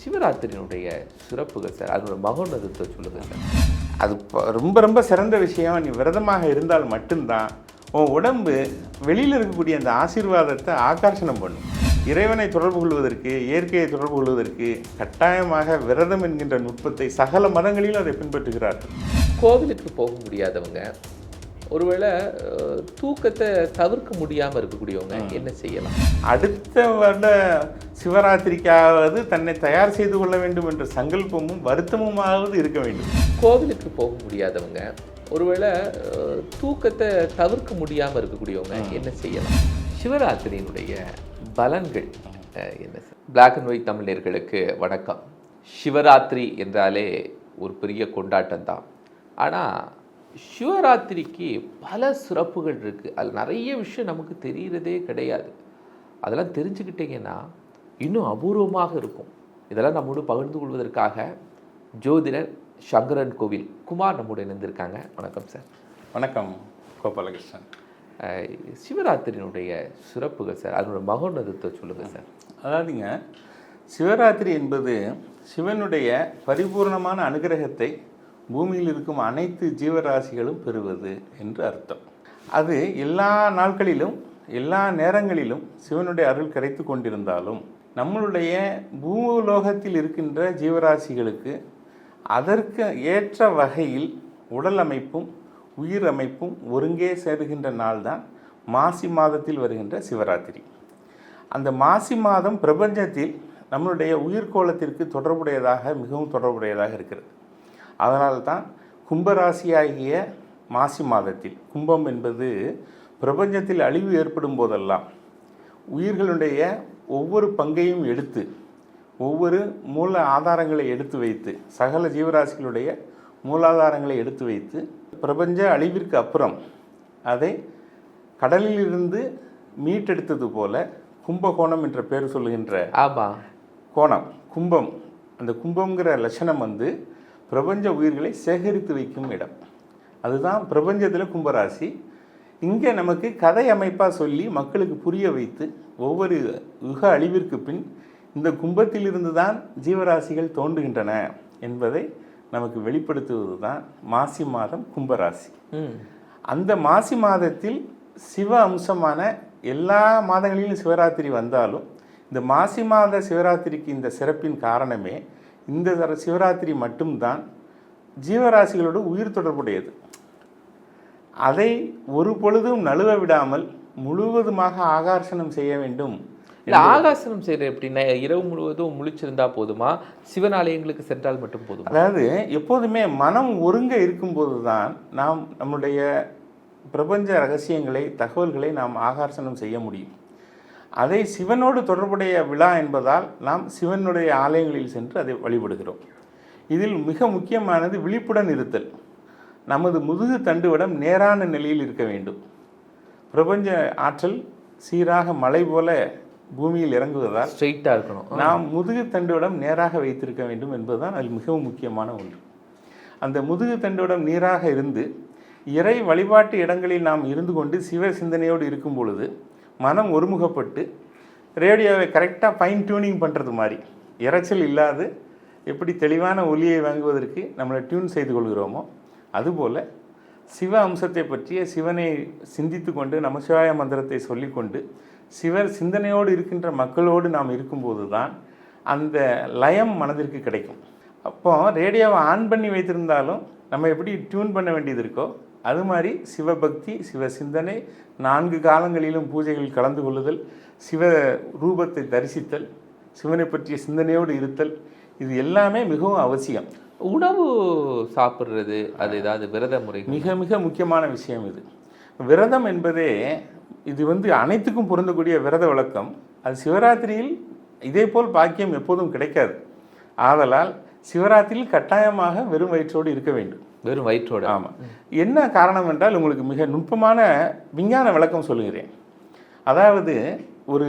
சிவராத்திரியினுடைய சிறப்புகள் சார் அதனோட மகோன்னதத்தை சொல்லுங்கள் சார். அது ரொம்ப ரொம்ப சிறந்த விஷயம். நீ விரதமாக இருந்தால் மட்டும்தான் உன் உடம்பு வெளியில் இருக்கக்கூடிய அந்த ஆசீர்வாதத்தை ஆகர்ஷணம் பண்ணும். இறைவனை தொடர்பு கொள்வதற்கு இயற்கையை தொடர்பு கொள்வதற்கு கட்டாயமாக விரதம் என்கின்ற நுட்பத்தை சகல மதங்களிலும் அதை பின்பற்றுகிறார்கள். கோவிலுக்கு போக முடியாதவங்க ஒருவேளை தூக்கத்தை தவிர்க்க முடியாமல் இருக்கக்கூடியவங்க என்ன செய்யலாம்? அடுத்த வருட சிவராத்திரிக்காவது தன்னை தயார் செய்து கொள்ள வேண்டும் என்ற சங்கல்பமும் வருத்தமுமாவது இருக்க வேண்டும். கோவிலுக்கு போக முடியாதவங்க ஒருவேளை தூக்கத்தை தவிர்க்க முடியாமல் இருக்கக்கூடியவங்க என்ன செய்யலாம்? சிவராத்திரியினுடைய பலன்கள் என்ன பிளாக் அண்ட் ஒயிட் தமிழர்களுக்கு வணக்கம். சிவராத்திரி என்றாலே ஒரு பெரிய கொண்டாட்டம் தான். ஆனால் சிவராத்திரிக்கு பல சிறப்புகள் இருக்குது அதில் நிறைய விஷயம் நமக்கு தெரியறதே கிடையாது. அதெல்லாம் தெரிஞ்சுக்கிட்டீங்கன்னா இன்னும் அபூர்வமாக இருக்கும். இதெல்லாம் நம்மோடு பகிர்ந்து கொள்வதற்காக ஜோதிடர் சங்கரன் கோவில் குமார் நம்மோடு இணைந்திருக்காங்க. வணக்கம் சார். வணக்கம் கோபாலகிருஷ்ணன். சிவராத்திரியினுடைய சிறப்புகள் சார். அதனோட மகோன்னதத்தை சொல்லுங்கள் சார். அதாவதுங்க சிவராத்திரி என்பது சிவனுடைய பரிபூர்ணமான அனுகிரகத்தை பூமியில் இருக்கும் அனைத்து ஜீவராசிகளும் பெறுவது என்று அர்த்தம். அது எல்லா நாட்களிலும் எல்லா நேரங்களிலும் சிவனுடைய அருள் கிடைத்து கொண்டிருந்தாலும் நம்மளுடைய பூலோகத்தில் இருக்கின்ற ஜீவராசிகளுக்கு அதற்கு ஏற்ற வகையில் உடல் அமைப்பும் உயிர் அமைப்பும் ஒருங்கே சேருகின்ற நாள்தான் மாசி மாதத்தில் வருகின்ற சிவராத்திரி. அந்த மாசி மாதம் பிரபஞ்சத்தில் நம்மளுடைய உயிர்கோளத்திற்கு தொடர்புடையதாக மிகவும் தொடர்புடையதாக இருக்கிறது. அதனால் தான் கும்பராசியாகிய மாசி மாதத்தில் கும்பம் என்பது பிரபஞ்சத்தில் அழிவு ஏற்படும் போதெல்லாம் உயிர்களுடைய ஒவ்வொரு பங்கையும் எடுத்து ஒவ்வொரு மூல ஆதாரங்களை எடுத்து வைத்து சகல ஜீவராசிகளுடைய மூலாதாரங்களை எடுத்து வைத்து பிரபஞ்ச அழிவிற்கு அப்புறம் அதை கடலிலிருந்து மீட்டெடுத்தது போல கும்பகோணம் என்ற பேர் சொல்லுகின்ற ஆமாம் கோணம் கும்பம். அந்த கும்பம்ங்கிற லட்சணம் வந்து பிரபஞ்ச உயிர்களை சேகரித்து வைக்கும் இடம். அதுதான் பிரபஞ்சத்தில் கும்பராசி. இங்கே நமக்கு கதை அமைப்பாக சொல்லி மக்களுக்கு புரிய வைத்து ஒவ்வொரு யுக அழிவிற்கு பின் இந்த கும்பத்திலிருந்து தான் ஜீவராசிகள் தோன்றுகின்றன என்பதை நமக்கு வெளிப்படுத்துவது தான் மாசி மாதம் கும்பராசி. அந்த மாசி மாதத்தில் சிவ அம்சமான எல்லா மாதங்களிலும் சிவராத்திரி வந்தாலும் இந்த மாசி மாத சிவராத்திரிக்கு இந்த சிறப்பின் காரணமே இந்த தர- சிவராத்திரி மட்டும்தான் ஜீவராசிகளோடு உயிர் தொடர்புடையது. அதை ஒரு பொழுதும் நழுவ விடாமல் முழுவதுமாக ஆகர்ஷணம் செய்ய வேண்டும். இல்லை ஆகாசனம் செய்கிற எப்படின்னா இரவு முழுவதும் முழிச்சிருந்தா போதுமா? சிவன் ஆலயங்களுக்கு சென்றால் மட்டும் போதுமா? அதாவது எப்போதுமே மனம் ஒருங்க இருக்கும்போது தான் நாம் நம்முடைய பிரபஞ்ச ரகசியங்களை தகவல்களை நாம் ஆகர்ஷணம் செய்ய முடியும். அதை சிவனோடு தொடர்புடைய விழா என்பதால் நாம் சிவனுடைய ஆலயங்களில் சென்று அதை வழிபடுகிறோம். இதில் மிக முக்கியமானது விழிப்புடன் இருத்தல். நமது முதுகு தண்டுவடம் நேரான நிலையில் இருக்க வேண்டும். பிரபஞ்ச ஆற்றல் சீராக மலை போல பூமியில் இறங்குவதால் ஸ்ட்ரெயிட்டாக இருக்கணும். நாம் முதுகு தண்டுவடம் நேராக வைத்திருக்க வேண்டும் என்பதுதான் அதில் மிகவும் முக்கியமான ஒன்று. அந்த முதுகு தண்டுவடம் நீராக இருந்து இறை வழிபாட்டு இடங்களில் நாம் இருந்து கொண்டு சிவ சிந்தனையோடு இருக்கும் பொழுது மனம் ஒருமுகப்பட்டு ரேடியோவை கரெக்டாக ஃபைன் டியூனிங் பண்ணுறது மாதிரி இரைச்சல் இல்லாது எப்படி தெளிவான ஒலியை வாங்குவதற்கு நம்மளை டியூன் செய்து கொள்கிறோமோ அதுபோல் சிவ அம்சத்தை பற்றிய சிவனை சிந்தித்து கொண்டு நமசிவாய மந்திரத்தை சொல்லிக்கொண்டு சிவர் சிந்தனையோடு இருக்கின்ற மக்களோடு நாம் இருக்கும்போது தான் அந்த லயம் மனதிற்கு கிடைக்கும். அப்போ ரேடியோவை ஆன் பண்ணி வைத்திருந்தாலும் நம்ம எப்படி டியூன் பண்ண வேண்டியது இருக்கோ அது மாதிரி சிவபக்தி சிவ சிந்தனை நான்கு காலங்களிலும் பூஜைகள் கலந்து கொள்ளுதல் சிவ ரூபத்தை தரிசித்தல் சிவனை பற்றிய சிந்தனையோடு இருத்தல் இது எல்லாமே மிகவும் அவசியம். உணவு சாப்பிட்றது அது ஏதாவது விரத முறை மிக மிக முக்கியமான விஷயம் இது. விரதம் என்பதே இது வந்து அனைத்துக்கும் பொருந்தக்கூடிய விரத விளக்கம். அது சிவராத்திரியில் இதேபோல் பாக்கியம் எப்போதும் கிடைக்காது. ஆதலால் சிவராத்திரியில் கட்டாயமாக வெறும் வயிற்றோடு இருக்க வேண்டும். வெறும் வயிற்றோட. ஆமாம் என்ன காரணம் என்றால் உங்களுக்கு மிக நுட்பமான விஞ்ஞான விளக்கம் சொல்லுகிறேன். அதாவது ஒரு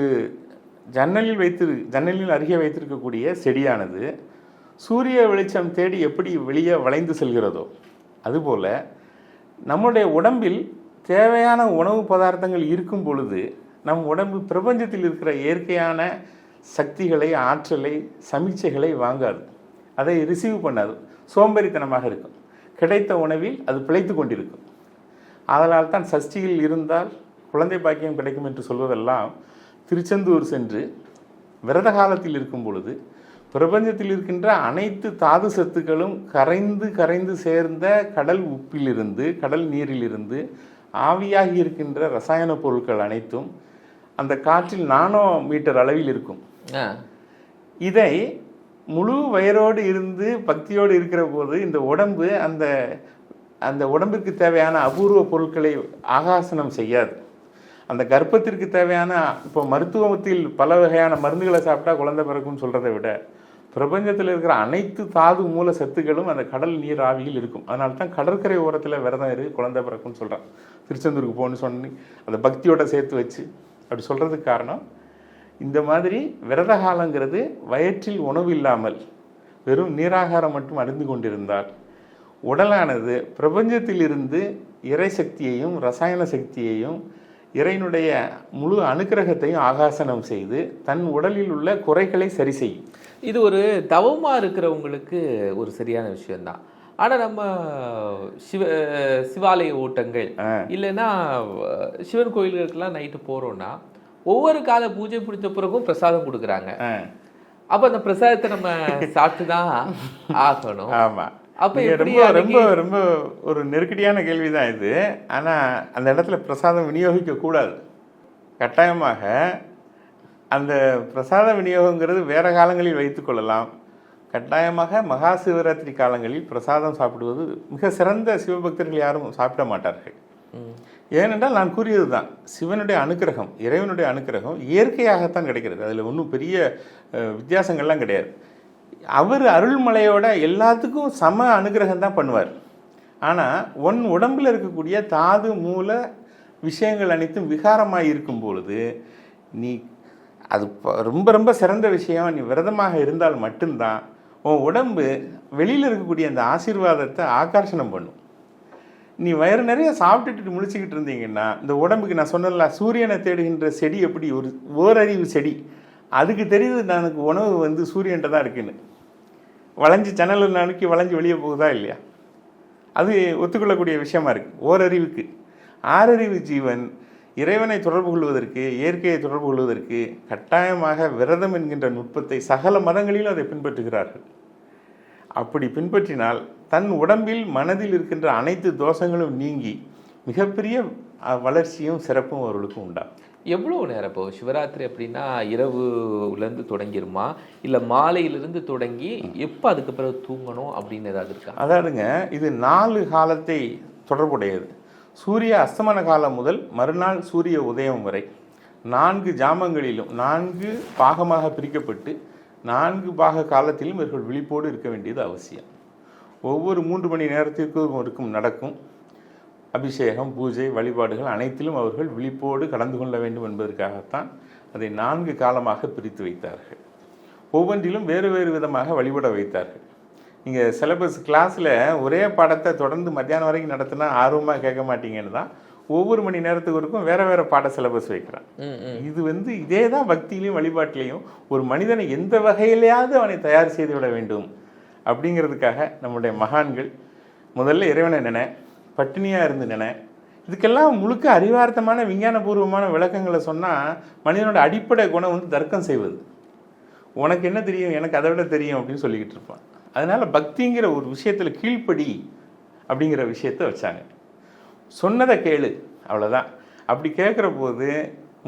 ஜன்னலில் வைத்து ஜன்னலில் அருகே வைத்திருக்கக்கூடிய செடியானது சூரிய வெளிச்சம் தேடி எப்படி வெளியே வளைந்து செல்கிறதோ அதுபோல் நம்முடைய உடம்பில் தேவையான உணவு பதார்த்தங்கள் இருக்கும் பொழுது நம் உடம்பு பிரபஞ்சத்தில் இருக்கிற இயற்கையான சக்திகளை ஆற்றலை சமீட்சைகளை வாங்காது. அதை ரிசீவ் பண்ணாது. சோம்பேறித்தனமாக இருக்கும். கிடைத்த உணவில் அது பிழைத்து கொண்டிருக்கும். அதனால் தான் சஷ்டியில் இருந்தால் குழந்தை பாக்கியம் கிடைக்கும் என்று சொல்வதெல்லாம் திருச்செந்தூர் சென்று விரத காலத்தில் இருக்கும் பொழுது பிரபஞ்சத்தில் இருக்கின்ற அனைத்து தாது சத்துக்களும் கரைந்து கரைந்து சேர்ந்த கடல் உப்பிலிருந்து கடல் நீரிலிருந்து ஆவியாகி இருக்கின்ற ரசாயன பொருட்கள் அனைத்தும் அந்த காற்றில் நானோ மீட்டர் அளவில் இருக்கும். இதை முழு வயரோடு இருந்து பக்தியோடு இருக்கிற போது இந்த உடம்பு அந்த அந்த உடம்பிற்கு தேவையான அபூர்வ பொருட்களை ஆகாசனம் செய்யாது. அந்த கர்ப்பத்திற்கு தேவையான இப்போ மருத்துவத்தில் பல வகையான மருந்துகளை சாப்பிட்டா குழந்தை பிறக்கும்னு சொல்கிறத விட பிரபஞ்சத்தில் இருக்கிற அனைத்து தாது மூல சத்துக்களும் அந்த கடல் நீர் ஆவியில் இருக்கும். அதனால தான் கடற்கரை ஓரத்தில் விரதம் இரு குழந்தை பிறக்கும்னு சொல்கிறான் திருச்செந்தூருக்கு போகணும்னு சொன்னி அந்த பக்தியோட சேர்த்து வச்சு அப்படி சொல்கிறதுக்கு காரணம் இந்த மாதிரி விரத காலங்கிறது வயிற்றில் உணவு இல்லாமல் வெறும் நீராகாரம் மட்டும் அடைந்து கொண்டிருந்தால் உடலானது பிரபஞ்சத்திலிருந்து இறை சக்தியையும் ரசாயன சக்தியையும் இறைனுடைய முழு அனுக்கிரகத்தையும் ஆகாசனம் செய்து தன் உடலில் உள்ள குறைகளை சரி செய்யும். இது ஒரு தவமா இருக்கிறவங்களுக்கு ஒரு சரியான விஷயம்தான். ஆனா நம்ம சிவ சிவாலய ஓட்டங்கள் இல்லைன்னா சிவன் கோயில்களுக்கெல்லாம் நைட்டு போறோம்னா ஒவ்வொரு கால பூஜை பிடிச்ச பிறகும் பிரசாதம் கொடுக்குறாங்க. அப்ப அந்த பிரசாதத்தை நம்ம சாப்பிட்டு தான் ஆகணும். ஆமா. அப்ப ரொம்ப ரொம்ப ரொம்ப ஒரு நெருக்கடியான கேள்விதான் இது. ஆனா அந்த இடத்துல பிரசாதம் விநியோகிக்க கூடாது. கட்டாயமாக அந்த பிரசாத விநியோகங்கிறது வேற காலங்களில் வைத்துக்கொள்ளலாம் கட்டாயமாக மகா சிவராத்திரி காலங்களில் பிரசாதம் சாப்பிடுவது மிக சிறந்த சிவபக்தர்கள் யாரும் சாப்பிட மாட்டார்கள். ஏனென்றால் நான் கூறியது தான் சிவனுடைய அனுக்கிரகம் இறைவனுடைய அனுக்கிரகம் இயற்கையாகத்தான் கிடைக்கிறது. அதில் ஒன்றும் பெரிய வித்தியாசங்கள்லாம் கிடையாது. அவர் அருள்மலையோட எல்லாத்துக்கும் சம அனுகிரகம் தான் பண்ணுவார். ஆனால் உன் உடம்பில் இருக்கக்கூடிய தாது மூல விஷயங்கள் அனைத்தும் விகாரமாக இருக்கும் பொழுது நீ அது ப- ரொம்ப ரொம்ப சிறந்த விஷயம் நீ விரதமாக இருந்தால் மட்டும்தான் உன் உடம்பு வெளியில் இருக்கக்கூடிய அந்த ஆசீர்வாதத்தை ஆகர்ஷணம் பண்ணும். நீ வயிறு நிறைய சாப்பிட்டுட்டு முடிச்சுக்கிட்டு இருந்தீங்கன்னா இந்த உடம்புக்கு நான் சொன்னல சூரியனை தேடுகின்ற செடி எப்படி? ஒரு ஓரறிவு செடி. அதுக்கு தெரியுது எனக்கு உணவு வந்து சூரியன்ட்ட தான் இருக்குன்னு. வளைஞ்சு ஜன்னல் நணுக்கி வளைஞ்சு வெளியே போகுதா இல்லையா? அது ஒத்துக்கொள்ளக்கூடிய விஷயமா இருக்குது ஓரறிவுக்கு. ஆறறிவு ஜீவன் இறைவனை தொடர்பு கொள்வதற்கு இயற்கையை தொடர்பு கொள்வதற்கு கட்டாயமாக விரதம் என்கின்ற நுட்பத்தை சகல மதங்களிலும் அதை பின்பற்றுகிறார்கள். அப்படி பின்பற்றினால் தன் உடம்பில் மனதில் இருக்கின்ற அனைத்து தோஷங்களும் நீங்கி மிகப்பெரிய வளர்ச்சியும் சிறப்பும் அவர்களுக்கு உண்டாகும். எவ்வளோ நேரம் இப்போ சிவராத்திரி அப்படின்னா இரவுலேருந்து தொடங்கிருமா? இல்லை மாலையிலிருந்து தொடங்கி எப்போ அதுக்கு பிறகு தூங்கணும் அப்படின்னு ஏதாவது இருக்கா? அதாவதுங்க இது நாலு காலத்தை தொடர்புடையது. சூரிய அஸ்தமன காலம் முதல் மறுநாள் சூரிய உதயம் வரை. நான்கு ஜாமங்களிலும் நான்கு பாகமாக பிரிக்கப்பட்டு நான்கு பாக காலத்திலும் இவர்கள் விழிப்போடு இருக்க வேண்டியது அவசியம். ஒவ்வொரு மூன்று மணி நேரத்திற்கும் இருக்கும் நடக்கும். அபிஷேகம் பூஜை வழிபாடுகள் அனைத்திலும் அவர்கள் விழிப்போடு கலந்து கொள்ள வேண்டும் என்பதற்காகத்தான் அதை நான்கு காலமாக பிரித்து வைத்தார்கள். ஒவ்வொன்றிலும் வேறு வேறு விதமாக வழிபட வைத்தார்கள். நீங்கள் சிலபஸ் கிளாஸில் ஒரே பாடத்தை தொடர்ந்து மத்தியானம் வரைக்கும் நடத்தினா ஆர்வமாக கேட்க மாட்டீங்கன்னு தான் ஒவ்வொரு மணி நேரத்துக்கு வரைக்கும் வேற வேற பாட சிலபஸ் வைக்கிறான். இது வந்து இதே தான் பக்தியிலையும் வழிபாட்டிலையும் ஒரு மனிதனை எந்த வகையிலையாவது அவனை தயார் செய்து விட வேண்டும். அப்படிங்கிறதுக்காக நம்முடைய மகான்கள் முதல்ல இறைவனை நினை பட்டினியாக இருந்து நினை இதுக்கெல்லாம் முழுக்க அறிவார்த்தமான விஞ்ஞானபூர்வமான விளக்கங்களை சொன்னால் மனிதனோட அடிப்படை குணம் வந்து தர்க்கம் செய்வது. உனக்கு என்ன தெரியும் எனக்கு அதை விட தெரியும் அப்படின்னு சொல்லிக்கிட்டு இருப்பான். அதனால் பக்திங்கிற ஒரு விஷயத்தில் கீழ்ப்படி அப்படிங்கிற விஷயத்த வச்சாங்க. சொன்னதை கேளு அவ்வளோதான் அப்படி கேட்குற போது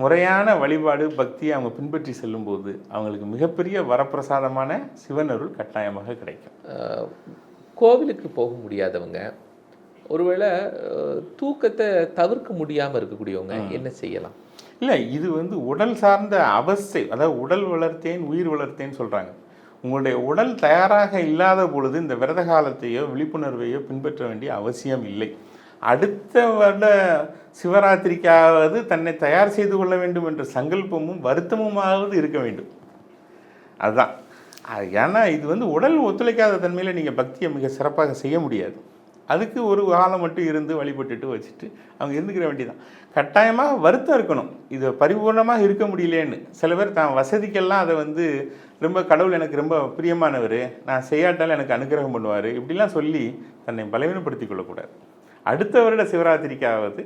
முறையான வழிபாடு பக்தியை அவங்க பின்பற்றி செல்லும்போது அவங்களுக்கு மிகப்பெரிய வரப்பிரசாதமான சிவனருள் கட்டாயமாக கிடைக்கும். கோவிலுக்கு போக முடியாதவங்க ஒருவேளை தூக்கத்தை தவிர்க்க முடியாம இருக்கக்கூடியவங்க என்ன செய்யலாம்? இல்லை இது வந்து உடல் சார்ந்த அவஸ்தை அதாவது உடல் வளர்த்தேன் உயிர் வளர்த்தேன்னு சொல்கிறாங்க உங்களுடைய உடல் தயாராக இல்லாத பொழுது இந்த விரத காலத்தையோ விழிப்புணர்வையோ பின்பற்ற வேண்டிய அவசியம் இல்லை. அடுத்த வருட சிவராத்திரிக்காவது தன்னை தயார் செய்து கொள்ள வேண்டும் என்ற சங்கல்பமும் வருத்தமுமாவது இருக்க வேண்டும். அதுதான். அது ஏன்னா இது வந்து உடல் ஒத்துழைக்காத தன்மையில் நீங்கள் பக்தியை மிக சிறப்பாக செய்ய முடியாது. அதுக்கு ஒரு காலம் மட்டும் இருந்து வழிபட்டுட்டு வச்சுட்டு அவங்க இருந்துக்கிற வேண்டியதான் கட்டாயமாக வருத்தம் இருக்கணும். இது பரிபூர்ணமாக இருக்க முடியலேன்னு. சில பேர் தான் வசதிக்கெல்லாம் அதை வந்து ரொம்ப கடவுள் எனக்கு ரொம்ப பிரியமானவர். நான் செய்யாட்டாலும் எனக்கு அனுகிரகம் பண்ணுவார். இப்படிலாம் சொல்லி தன்னை பலவீனப்படுத்திக் கொள்ளக்கூடாது. அடுத்த வருட சிவராத்திரிக்காவது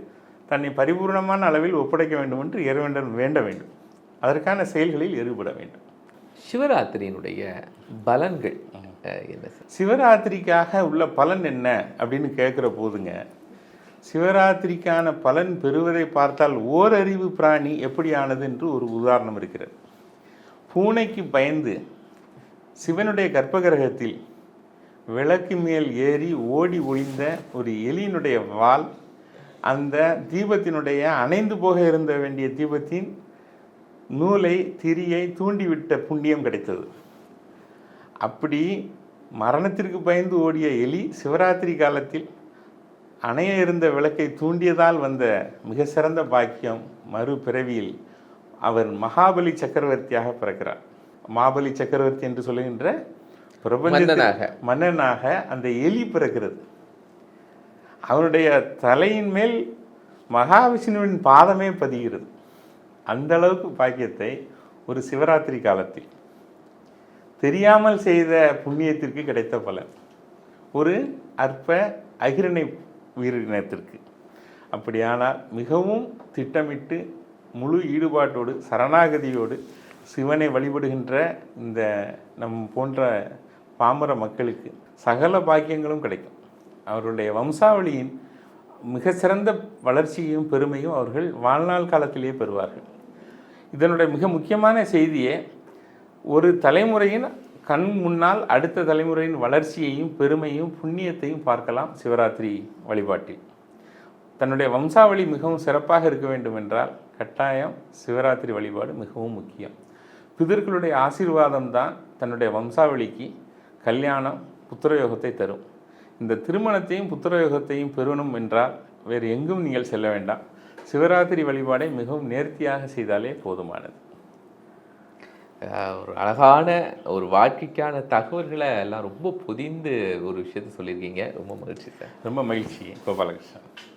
தன்னை பரிபூர்ணமான அளவில் ஒப்படைக்க வேண்டும் என்று இறைவனிடம் வேண்ட வேண்டும். அதற்கான செயல்களில் ஈடுபட வேண்டும். சிவராத்திரியினுடைய பலன்கள் என்ன சிவராத்திரிக்காக உள்ள பலன் என்ன அப்படின்னு கேட்குற போதுங்க. சிவராத்திரிக்கான பலன் பெறுவதை பார்த்தால் ஓரறிவு பிராணி எப்படி ஆனது என்று ஒரு உதாரணம் இருக்கிறது. பூனைக்கு பயந்து சிவனுடைய கர்ப்பகிரகத்தில் விளக்கு மேல் ஏறி ஓடி ஒளிந்த ஒரு எலியினுடைய வால் அந்த தீபத்தினுடைய அணைந்து போக இருந்த வேண்டிய தீபத்தின் நூலை திரியை தூண்டிவிட்ட புண்ணியம் கிடைத்தது. அப்படி மரணத்திற்கு பயந்து ஓடிய எலி சிவராத்திரி காலத்தில் அணைய இருந்த விளக்கை தூண்டியதால் வந்த மிக சிறந்த பாக்கியம் மறுபிறவியில் அவர் மகாபலி சக்கரவர்த்தியாக பிறக்கிறார். மாபலி சக்கரவர்த்தி என்று சொல்லுகின்ற பிரபஞ்சத்தின் மன்னனாக. அந்த எலி பிறக்கிறது. அவனுடைய தலையின் மேல் மகாவிஷ்ணுவின் பாதமே பதிகிறது. அந்த அளவுக்கு பாக்கியத்தை ஒரு சிவராத்திரி காலத்தில். தெரியாமல் செய்த புண்ணியத்திற்கு கிடைத்த பலன். ஒரு அற்ப அகிரணை உயிரினத்திற்கு. அப்படியானால் மிகவும் திட்டமிட்டு முழு ஈடுபாட்டோடு சரணாகதியோடு சிவனை வழிபடுகின்ற இந்த நம் போன்ற பாமர மக்களுக்கு சகல பாக்கியங்களும் கிடைக்கும். அவருடைய வம்சாவளியின் மிக சிறந்த வளர்ச்சியும் பெருமையும் அவர்கள் வாழ்நாள் காலத்திலேயே பெறுவார்கள். இதனுடைய மிக முக்கியமான செய்தியை ஒரு தலைமுறையின் கண் முன்னால் அடுத்த தலைமுறையின் வளர்ச்சியையும் பெருமையும் புண்ணியத்தையும் பார்க்கலாம் சிவராத்திரி வழிபாட்டில். தன்னுடைய வம்சாவளி மிகவும் சிறப்பாக இருக்க வேண்டும் என்றால் கட்டாயம் சிவராத்திரி வழிபாடு மிகவும் முக்கியம். பிதர்களுடைய ஆசீர்வாதம் தான் தன்னுடைய வம்சாவளிக்கு கல்யாணம் புத்திரயோகத்தை தரும். இந்த திருமணத்தையும் புத்திரயோகத்தையும் பெறணும் என்றால் வேறு எங்கும் நீங்கள் செல்ல வேண்டாம். சிவராத்திரி வழிபாடை மிகவும் நேர்த்தியாக செய்தாலே போதுமானது. ஒரு அழகான ஒரு வாழ்க்கைக்கான தகவல்களை எல்லாம் ரொம்ப புதிந்து ஒரு விஷயத்த சொல்லியிருக்கீங்க. ரொம்ப மகிழ்ச்சி சார். ரொம்ப மகிழ்ச்சி கோபாலகிருஷ்ணன்